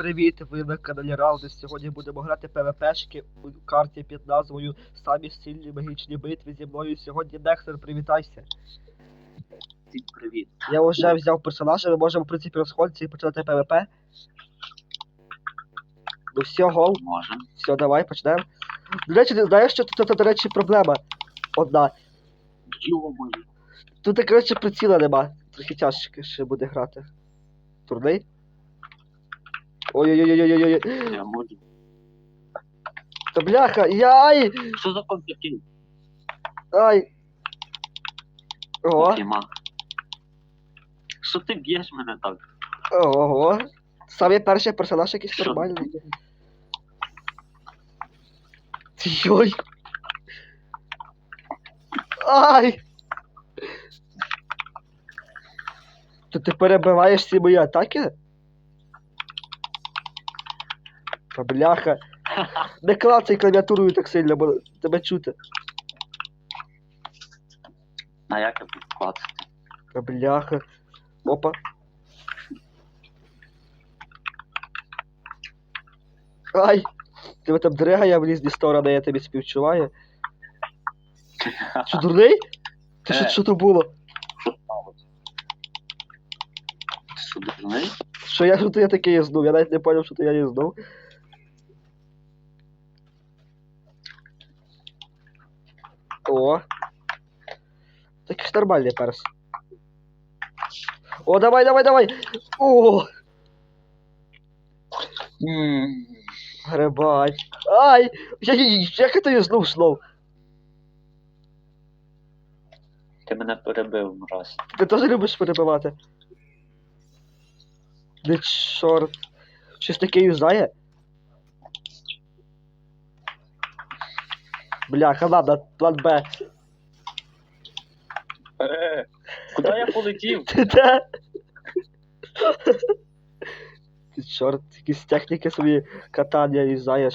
привіт! Ви на каналі Раунди. Сьогодні будемо грати ПВПшки у карті під назвою Самі сильні магічні битви зі мною. Сьогодні Декстер, привітайся. Всім привіт. Я вже взяв персонажа, ми можемо, в принципі, розходитися і починати ПВП. Ну все, гол. Можем. Все, давай, почнемо. До речі, ти знаєш, що тут, до речі, проблема одна. Тут, коротше, приціла нема. Трохи тяжко ще буде грати. Турний? Ой-ой-ой-ой-ой-ой. Я можу. Та бляха, яй! Що за комп який? Ай! О, Окей, Що ти б'єш мене так? ого. Самий перший персонаж якийсь Що? нормальний. Йой! Ай! То ти перебиваєш всі мої атаки? Та бляха. Не клацай клавіатурою так сильно, бо тебе чути. А як я буду клацати? Та бляха. Опа. Ай! Тебе там дригає в різні сторони, я тобі співчуваю. Що дурний? Ти що, Е. що то було? Ти що, дурний? Що я що то я таке їзнув? Я навіть не поняв, що то я їзнув. О. Такий ж нормальний перс. О, давай, давай, давай! О! Грибай. Ай! Я, я, як я знов знов? Ти мене перебив раз. Ти теж любиш перебивати? Не чорт. Щось таке юзає? Бляха, ладно, план Б. Е, Куди я полетів? Ти де? Ти чорт, якісь техніки собі катання юзаєш.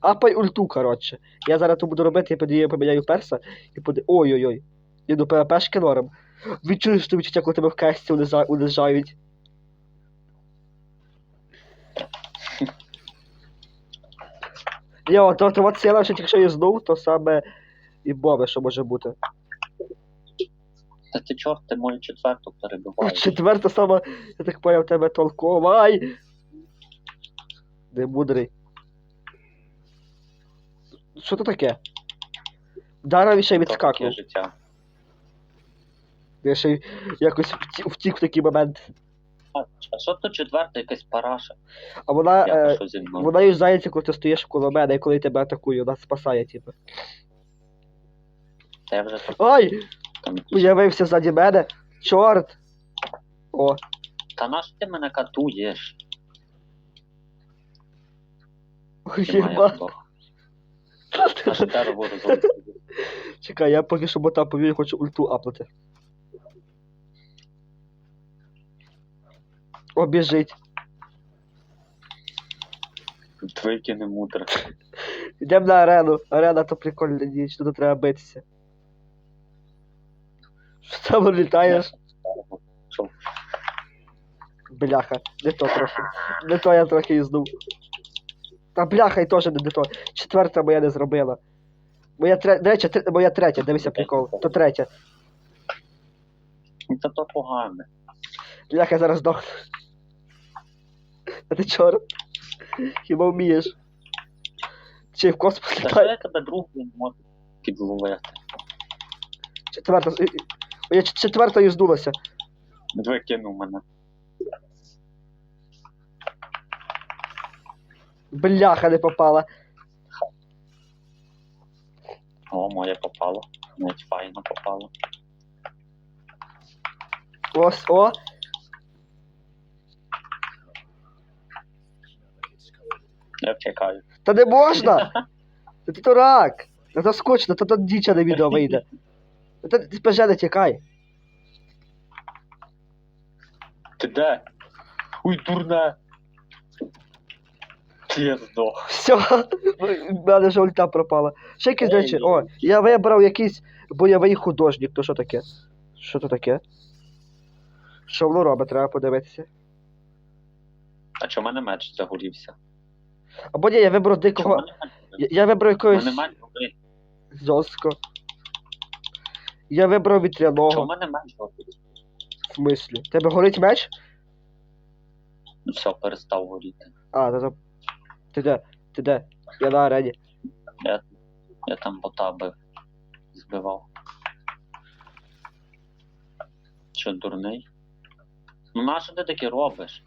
Апай ульту, коротше. Я зараз то буду робити, я подію, поміняю перса і поди. Ой-ой-ой. Іду ПВПшки норм. Відчуєш що відчуття, коли тебе в кесті унижа- унижають. Йо, то, то от сила, що тільки що їзнув, то саме і бове, що може бути. Та ти чорт, ти мою четверту перебиваєш. Четверта сама, я так поняв, тебе толкова. Ай! Не мудрий. Що то таке? Дарові ще таке життя. Я ще якось втік в такий момент. А, що то четверта якась параша? А вона, Я е, що зі мною? вона коли ти стоїш коло мене, і коли тебе атакує, вона спасає, типу. Та я вже Ай! там якісь- Появився ззаді мене. Чорт! О, Та наш ти мене катуєш? Ти єба. Чекай, я поки що бота повію, хочу ульту апнути. О, біжить. Твики не мудро. Йдемо на арену. Арена то прикольна ніч, тут треба битися. Що там літаєш? Що? Бляха, не то трохи. Не то я трохи їздив. Та бляха і теж не, не то. Четверта моя не зробила. Моя третя, до речі, тр- моя третя, дивися прикол. То третя. Та то погано. Бляха, я зараз здохну. Чорт? Хіба вмієш? Чи в космос Та що літає? я тебе другу можу підловити? Четверта. з- Моя ч- четверта юздулася. Викинув мене. Бляха, не попала. О, моє попало. Навіть файно попало. Ось, о. Я втікаю. Та не можна! Та ти дурак! Та то скучно, то то діча на відео вийде. Та ти пеже не тікай. Ти де? Ой, дурне! Я здох. Все, в мене вже ульта пропала. Ще якийсь, до речі, о, я вибрав якийсь бойовий художник, то що таке? Що то таке? Що воно робить, треба подивитися. А чому в мене меч загорівся? Або ні, я вибрав дикого. Я, я вибрав У якогось жорстко. Я вибрав Чому в вітряного. мене меч горить? В смислі. Тебе горить меч? Ну все, перестав горіти. А, та там. Ти де? Ти де? Я на арені. Я, я там бота бив. Збивав. Що, дурний? Ну нащо ти таке робиш?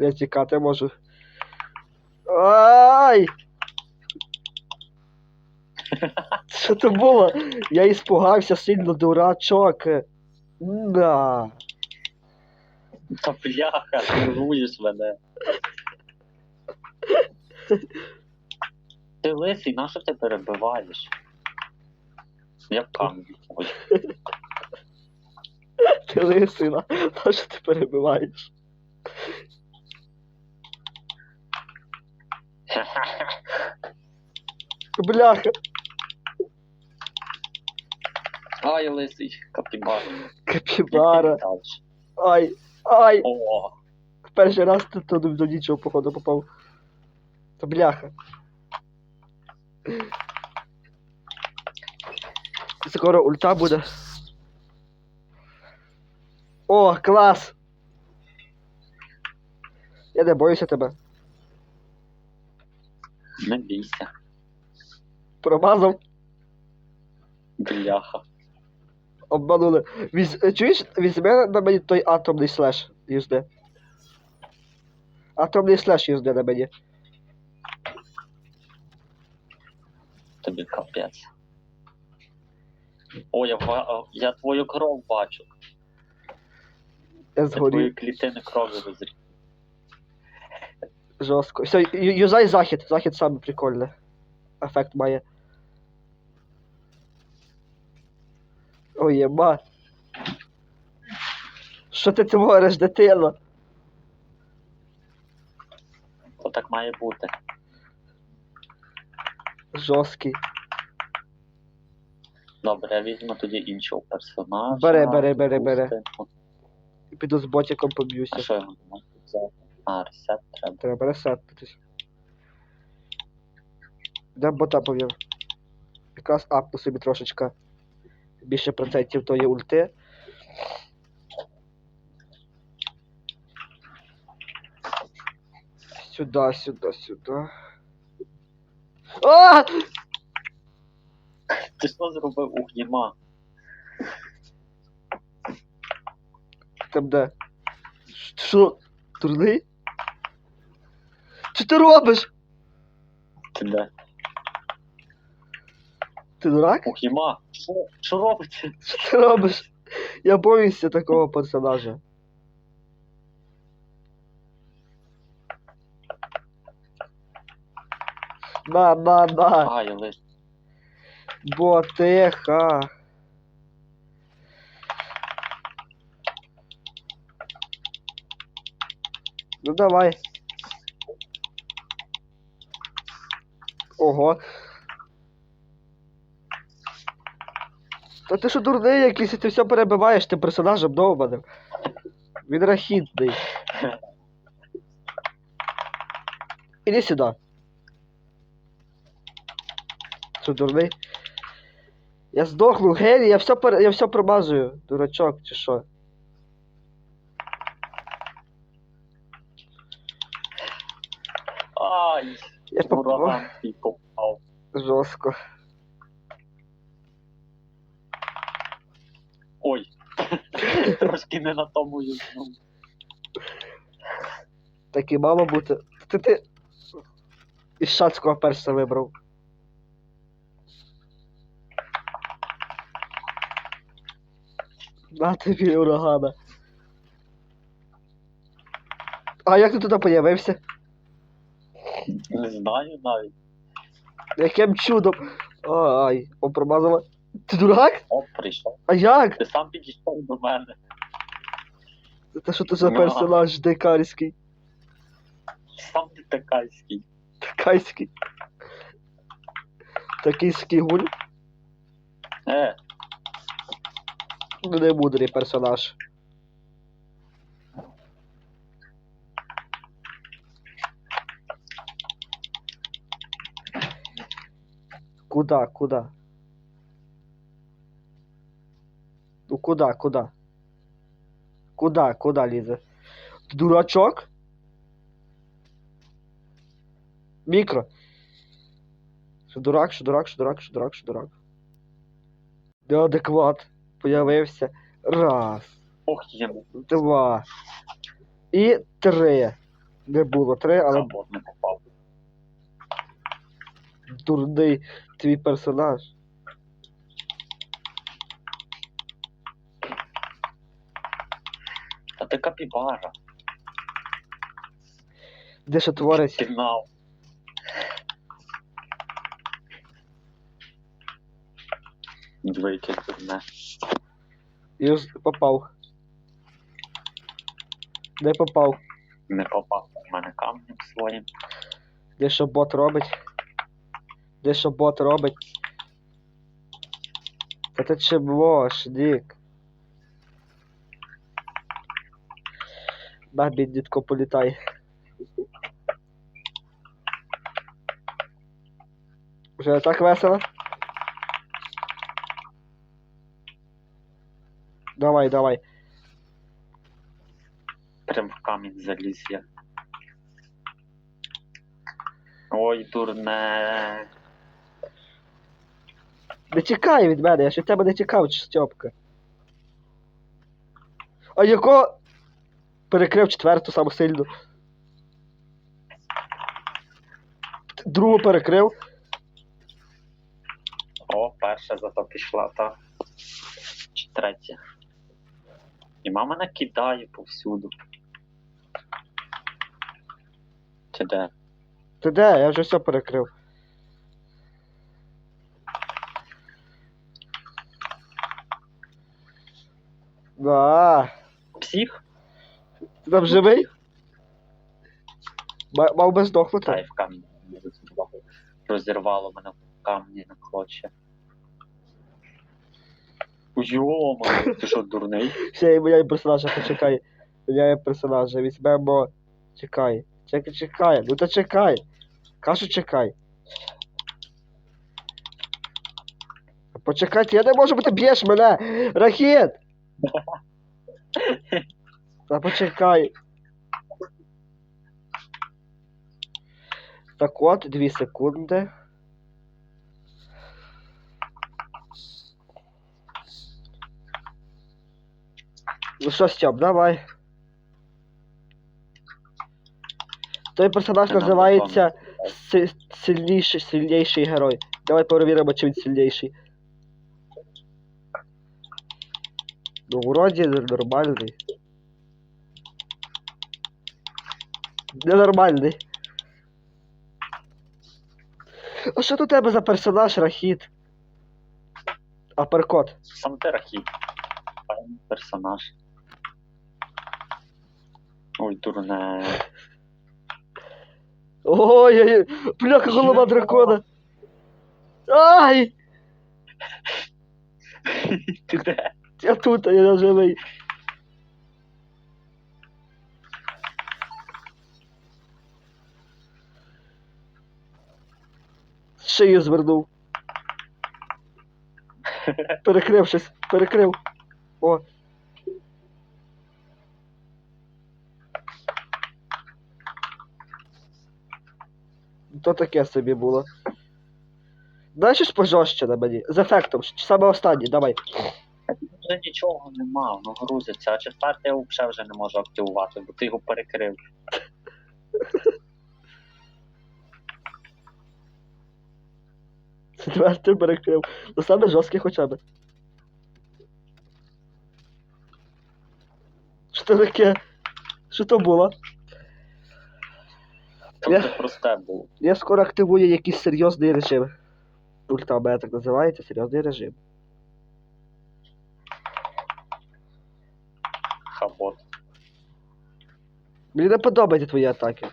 Я тікати можу. Ай! Що це було? Я іспугався сильно, дурачок. Да. Та бляха, нервуєш мене. Ти лисий, на що ти перебиваєш? Я в Ти лисина. На що ти перебиваєш? Бляха, Ай, лисий, капібар. капібара. Ай, ай. О, Перший раз ти то до нічого, походу, попав. Та бляха. Скоро ульта буде. О, клас! Я не боюся тебе. Не бійся. Промазав, Бляха. обманули. Віз... Чуєш, візьми на мені той атомний слеш юзде. Атомний слеш юзде на мені. Тобі капець. О, я, ва- я твою кров бачу. Я Я згорів. твої клітини крові розрів. Жорстко. Все, юзай захід. Захід саме прикольний. Ефект має. Ой, єба. Що ти твориш, дитино? То так має бути. Жорсткий. Добре, я візьму тоді іншого персонажа. Бери, бери, бери, бери. Піду з ботиком А поб'юся. що йому можна взяти? А, ресет треба. Треба ресеттитись. Де бота повів. Якраз апну собі трошечка. Більше процентів тої ульти. Сюда, сюда, сюда. А! Ти що зробив у гніма? Там де? Що? Турний? Що ти робиш? Ти де? Ти дурак? У гніма? Що? Що робиться? Що ти робиш? Я боюся такого персонажа. На, на, на, А, я ботеха. Ну давай. Ого. Та ти що дурний якийсь, ти все перебиваєш, ти персонажем довбаним. Він рахітний. Іди сюди. Що дурний? Я здохну, геній, я все, пер... я все промазую, дурачок, чи що? Ай, Я попав жорстко. Ой. Трошки не на тому юзнув. Так і мало бути. Ти ти. Із шацького перса вибрав. На тобі урагана. А як ти туди появився? Знаю навіть. Яким чудом? Ай, о, промазала. Ти дурак? Оп, прийшов. А як? Ти сам підійшов до мене. Це що ти за персонаж дикарський? Сам ти такайський. Дикарський. Такий скігуль. Е, Не мудрий персонаж. Куда, куда? Ну куда, куда? Куда, куда? Ти дурачок? Мікро. Що дурак, що дурак, що дурак, що дурак, що дурак. Неадекват появився. Раз, Ох, є два. І три. Не було три, але дурний твій персонаж. А ти капібара. Де що твориться? Фінал. Двійки турне. І ось попав. Де попав? Не попав в мене камнем своїм. Де що бот робить? Де бот робить? Та ти чого, Дік? На, біднітко, політай. Вже так весело? Давай, давай. Прям в камінь заліз я. Ой, дурне. Не тікай від мене, я від тебе не тікав, Стьопка. А яко перекрив четверту саму сильну. Другу перекрив. О, перша зато пішла, та. Чи третя. І мама мене кидає повсюду. Чи де? Ти де? Я вже все перекрив. Да. Псих? Ти там живий? Ма- Мав би здохнути. Та й в камінь розірвало мене в камні на клочья. Йома, ти що, дурний? Ще й міняє персонажа, почекай. Міняє персонажа. Візьмемо. Чекай. Чекай, чекай. Ну та чекай. Кажу, чекай. Почекайте, я не можу, бо ти б'єш мене! Рахіт! Та почекай. Так от, дві секунди. Ну що, Стьоп, давай. Той персонаж називається сильніший, сильніший герой. Давай перевіримо, чи він сильніший. Ну, вроді нормальний. Ненормальний. А що тут у тебе за персонаж, Рахіт? Аперкот. Сам ти рахіт. Персонаж. Ой, дурне. Ой-ой-ой, бляха голова дракона. Ай! Ти де? Я тут, а я живий. Шию звернув. Перекрив щось, перекрив. О. То таке собі було. Дай щось пожорстче на мені. З ефектом. Саме останній, давай. Вже нічого нема, воно грузиться, а четвертий я взагалі вже не можу активувати, бо ти його перекрив. Четвертий перекрив. Ну саме жорсткий хоча б. Що це таке? Що то було? Тобто Я- просте було. Я скоро активую якийсь серйозний режим. Ульта у мене так називається, серйозний режим. Мені не подобаються твої атаки.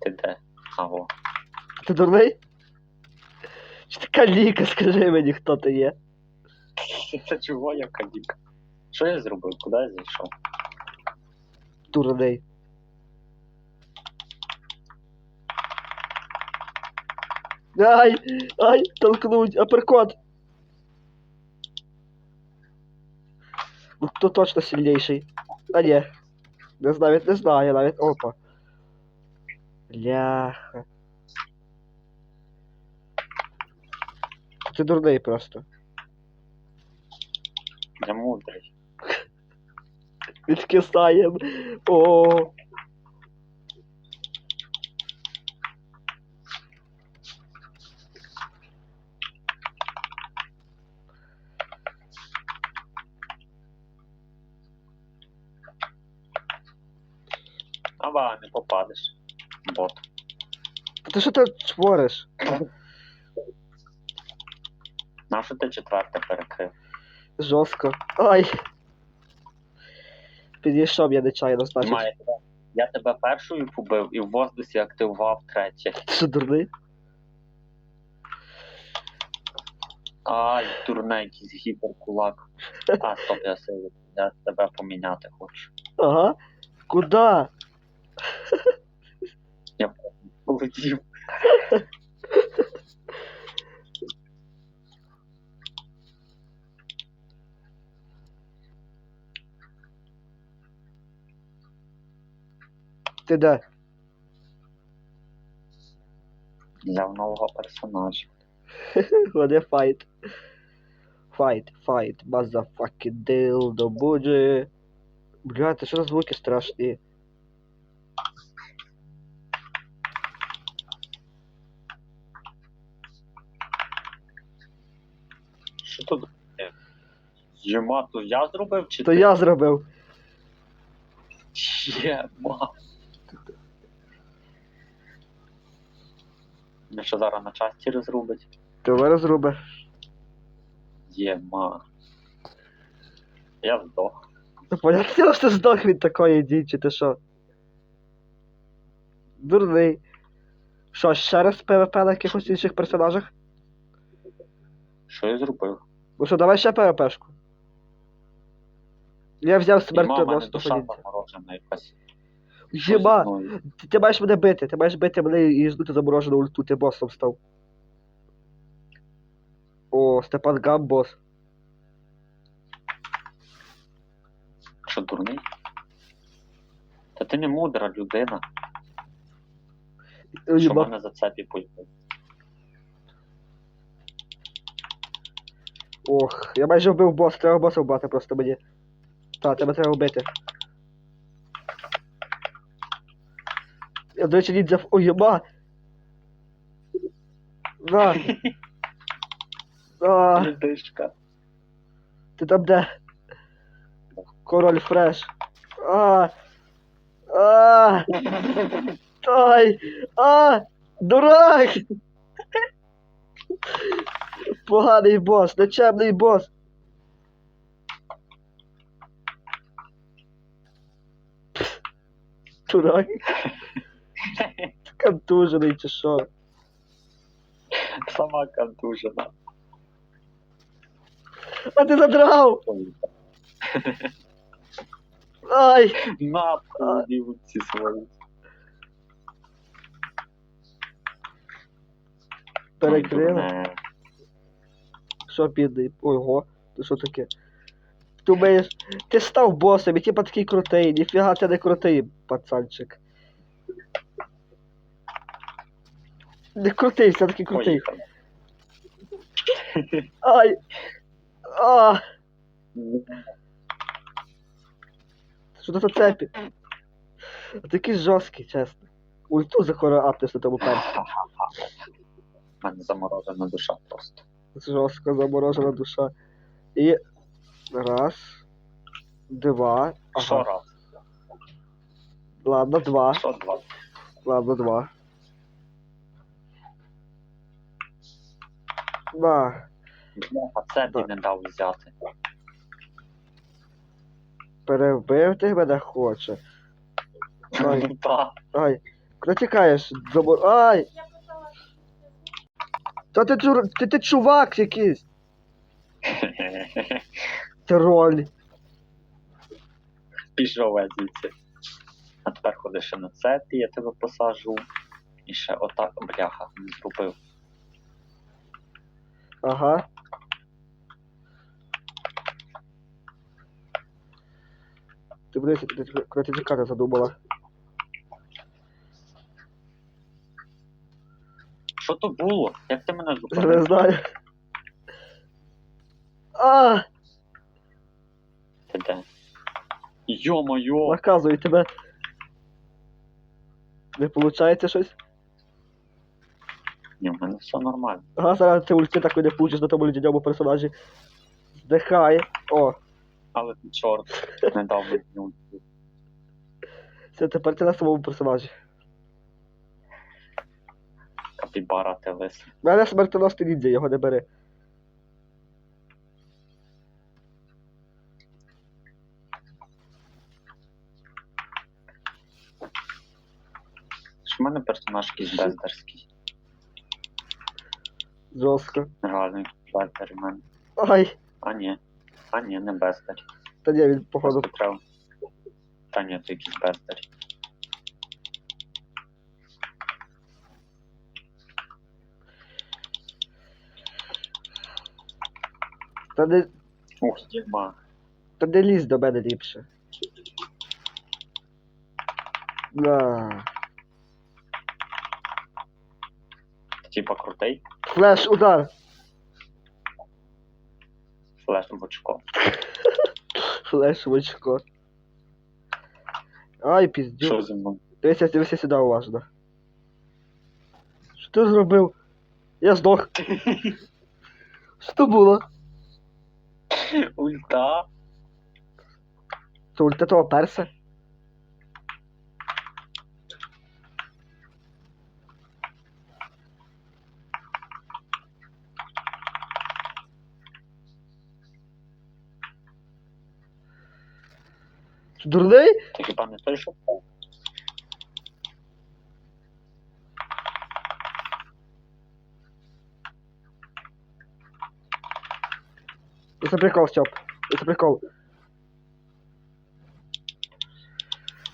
Ти де? Аго. Ти дурний? Чи ти каліка, скажи мені, хто ти є? Це чого я кадік? Що я зробив? Куди я зайшов? Дурний. Ай! Ай! Толкнуть! Апперкот! Ну хто точно сильнейший? А ні. Не знаю, не знаю, навіть. Опа. Ляха. Ти дурний просто. Я мудрий. Відкисаєм. О. Ава, не попадеш. Бот. Ти що ти твориш? Нащо ти четверте перекрив? Жорстко. Ай. Підійшов я нечайно, значить. Має тебе. Я тебе першою побив і в воздусі активував третє. Ти що дурний? Ай, дурний якийсь гіперкулак. А, стоп, я силу. Я тебе поміняти хочу. Ага. Куда? Полетів. Ти де? Взяв нового персонажа. Вони файт. Файт, файт, motherfucking dildo, буджи. Бля, це що за звуки страшні? Що тут? Єма, то я зробив чи То ти? я зробив. Єма. Ми що зараз на часті розрубить? Ти мене зробиш. Єма. Я здох. Ну, понятно, що здох від такої дічі, ти що? Дурний. Що, ще раз ПВП на якихось інших персонажах? Що я зробив? Ну що, давай ще ПВПшку. Я взяв Єма, в мене душа якась. Єба! Ти, ти маєш мене бити, ти маєш бити мене і здути заморожену ульту, ти босом став. О, Степан Гам бос. Що дурний? Та ти не мудра людина, що Єба. мене за цепі поїхав. Ох, я майже вбив бос, треба боса вбити просто мені. Та, тебе треба вбити. Я, до речі, ніндзя... в- Ой, єба! На! На! Ти там де? Король фреш. А! А! Ай! А! Дурак! Поганий бос, нечемний бос. Дурак. Контужений чи що? Сама контужена. А ти задрав! Ай! На полівці свої. Перекрили. Дурне. Що бідний? Ого, ти що таке? Ти вмієш. Ти став босом, і типа такий крутий, ніфіга ти не крутий, пацанчик. Не крутий, все таки крутий. Ай! А! Що це за цепі? Такий жорсткий, чесно. Ульту захора апнеш на тому першому. Мене заморожена душа просто. Жорстко заморожена душа. І. Раз. Два. Що Ага. раз? Ладно, два. Що два? Ладно, два. На, А цепі Так. не дав взяти. перебив ти мене хоче. Ай, ай. Куди тікаєш? Забор... Ай! Та ти, чур... ти, ти чувак якийсь. Троль. Пішов я звідси. А тепер ходиш ще на цепі, я тебе посаджу. І ще отак, бляха, не зробив. Ага. Ти будеш куди ти задумала. Що то було? Як ти мене Не знаю. А, Ти де? Йо-моє! наказую тебе. Не виходить щось? Ні, в мене все нормально. Ага, зараз ти ульти так не получиш на тому лідяному персонажі. Здихає. О, Але ти чорт, не дав мені ульти. все, тепер ти на самому персонажі. Капібара ти лис. У мене смертоносний ніндзя, його не бери. В мене персонаж якийсь бездарський. Жорстко. Реально бездар в мене. Ай, А ні. А ні, не бездар. та ні, він походу. Просто треба. Та ні, то якийсь бездар. Та не, Ух, єма. та не лізь до мене ліпше. Ти типа крутий? Флеш, удар. Флеш в очко. Флеш в очко. Ай, Що піздю. зі мною? Дивися, дивися сюди уважно. Що ти зробив? Я здох. Що то було? Ульта? Це ульта того перса? Ти Дурний? Ти Це прикол, Стьоп. Це прикол.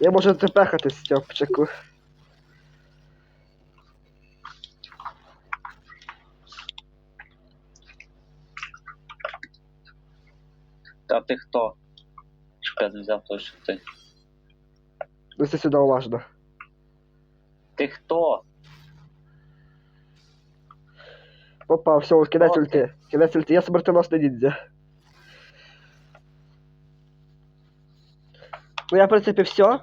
Я можу це пехати, Стьопчику. А ти хто? Я не взяв той, що ти. Дивися сюди уважно. Ти хто? Опа, все, кінець ульти. Кінець ульти. Я смертоносний ніндзя. Ну я, в принципі, все.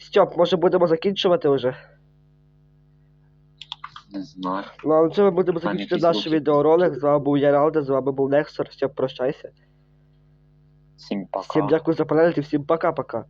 Стьоп, може будемо закінчувати вже. Не знаю. Ну, а на цьому будемо закінчити наш відеоролик. З вами був Яралда, з вами був Нексор. Стьоп, прощайся. Всім пока. Всім дякую за перегляд і всім пока-пока.